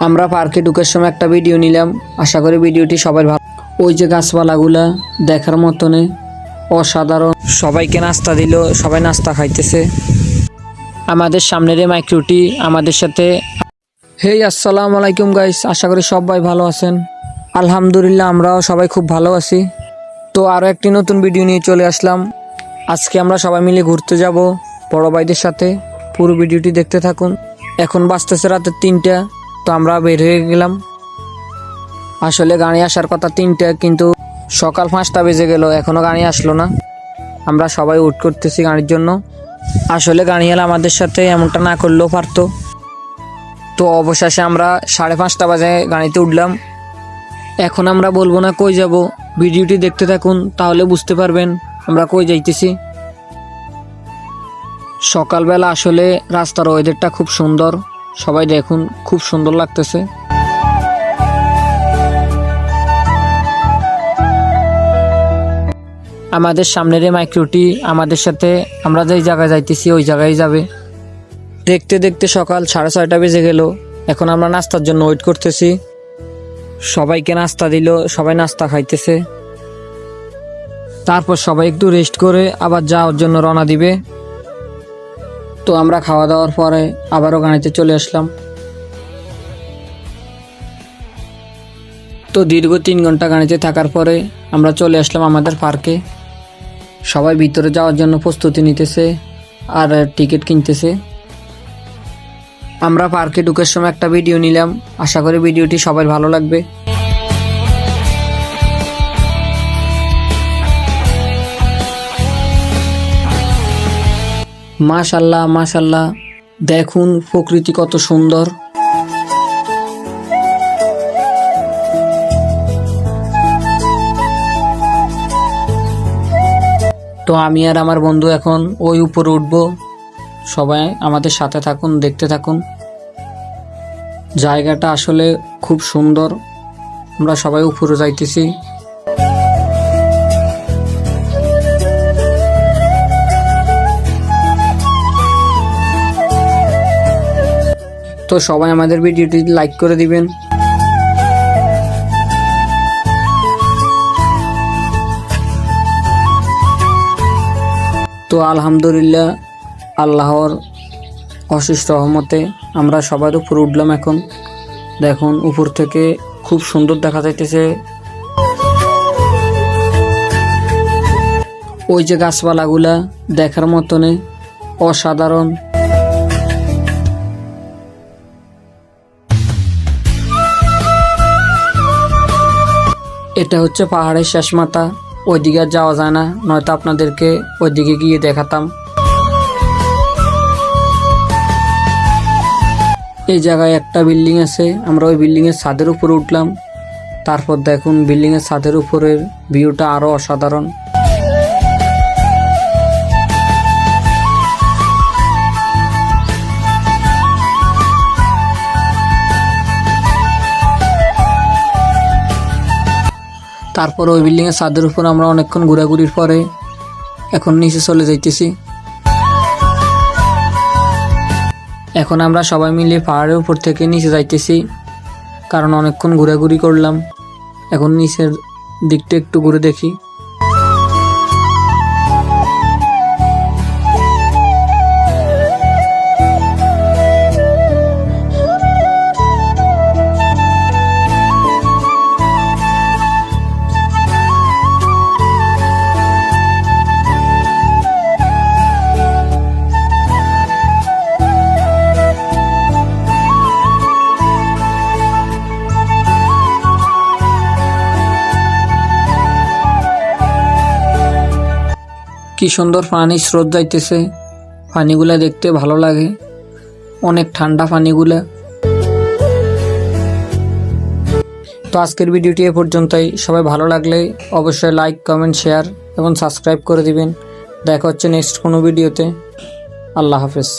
আমরা পার্কে ঢুকার সময় একটা ভিডিও নিলাম। আশা করি ভিডিওটি সবাই ভালো ওই যে গাছপালাগুলা দেখার মতনে অসাধারণ। সবাইকে নাস্তা দিল, সবাই নাস্তা খাইতেছে। আমাদের সামনের মাইক্রোটি আমাদের সাথে হেই, আসসালামু আলাইকুম গাইস আশা করি সবাই ভালো আছেন। আলহামদুলিল্লাহ, আমরাও সবাই খুব ভালো আছি। তো আরও একটি নতুন ভিডিও নিয়ে চলে আসলাম। আজকে আমরা সবাই মিলে ঘুরতে যাব বড় ভাইদের সাথে। পুরো ভিডিওটি দেখতে থাকুন। এখন বাঁচতেছে রাতের তিনটা। আমরা বের হয়ে গেলাম। আসলে গাড়ি আসার কথা তিনটা, কিন্তু সকাল পাঁচটা বেজে গেল এখনও গাড়ি আসলো না। আমরা সবাই ওয়েট করতেছি গাড়ির জন্য। আসলে গাড়িওয়ালা আমাদের সাথে এমনটা না করলেও পারতো। তো অবশেষে আমরা সাড়ে পাঁচটা বাজে গাড়িতে উঠলাম। এখন আমরা বলব না কই যাব। ভিডিওটি দেখতে থাকুন, তাহলে বুঝতে পারবেন আমরা কই যাইতেছি। সকালবেলা আসলে রাস্তার ওয়েদারটা খুব সুন্দর। সবাই দেখুন, খুব সুন্দর লাগতেছে। আমাদের সামনের এই মাইক্রোটি আমাদের সাথে, আমরা যেই জায়গায় যাইতেছি, ওই জায়গায় যাবে। দেখতে দেখতে সকাল সাড়ে ছয়টা বেজে গেল। এখন আমরা নাস্তার জন্য ওয়েট করতেছি। সবাইকে নাস্তা দিল, সবাই নাস্তা খাইতেছে। তারপর সবাই একটু রেস্ট করে আবার যাওয়ার জন্য রওনা দিবে। তো আমরা খাওয়া দাওয়ার পরে আবারও গাড়িতে চলে আসলাম। তো দীর্ঘ তিন ঘণ্টা গাড়িতে থাকার পরে আমরা চলে আসলাম আমাদের পার্কে। সবাই ভিতরে যাওয়ার জন্য প্রস্তুতি নিতেছে আর টিকিট কিনতেছে। আমরা পার্কে ঢুকার সময় একটা ভিডিও নিলাম। আশা করি ভিডিওটি সবার ভালো লাগবে। মাশাল্লাহ মাশাল্লাহ। দেখুন প্রকৃতি কত সুন্দর। তো আমি আর আমার বন্ধু এখন ওই উপরে উঠবো। সবাই আমাদের সাথে থাকুন, দেখতে থাকুন। জায়গাটা আসলে খুব সুন্দর। আমরা সবাই উপরে যাইতেছি। তো সবাই আমাদের ভিডিওটি লাইক করে দিবেন। তো আলহামদুলিল্লাহ, আল্লাহর অশেষ রহমতে আমরা সবার উপর উঠলাম এখন। দেখুন, উপর থেকে খুব সুন্দর দেখা যাইতেছে। ওই যে গাছপালাগুলা দেখার মতনে অসাধারণ। এটা হচ্ছে পাহাড়ের শেষ মাথা। ওইদিকে আর যাওয়া যায় না, নয়তো আপনাদেরকে ওইদিকে গিয়ে দেখাতাম। এই জায়গায় একটা বিল্ডিং আছে, আমরা ওই বিল্ডিং এর ছাদের উপরে উঠলাম। তারপর দেখুন বিল্ডিং এর ছাদের উপরের ভিউটা আরও অসাধারণ। তারপর ওই বিল্ডিংয়ের ছাদের উপর আমরা অনেকক্ষণ ঘোরাঘুরির পরে এখন নিচে চলে যাইতেছি। এখন আমরা সবাই মিলে পাহাড়ের উপর থেকে নিচে যাইতেছি, কারণ অনেকক্ষণ ঘোরাঘুরি করলাম। এখন নিচের দিকটা একটু ঘুরে দেখি। কি সুন্দর পানি স্রোত যাইতেছে। পানিগুলা দেখতে ভালো লাগে। অনেক ঠান্ডা পানিগুলা। তো আজকের ভিডিওটি এ পর্যন্তই। সবাই ভালো লাগলে অবশ্যই লাইক কমেন্ট শেয়ার এবং সাবস্ক্রাইব করে দিবেন। দেখা হচ্ছে নেক্সট কোনো ভিডিওতে। আল্লাহ হাফেজ।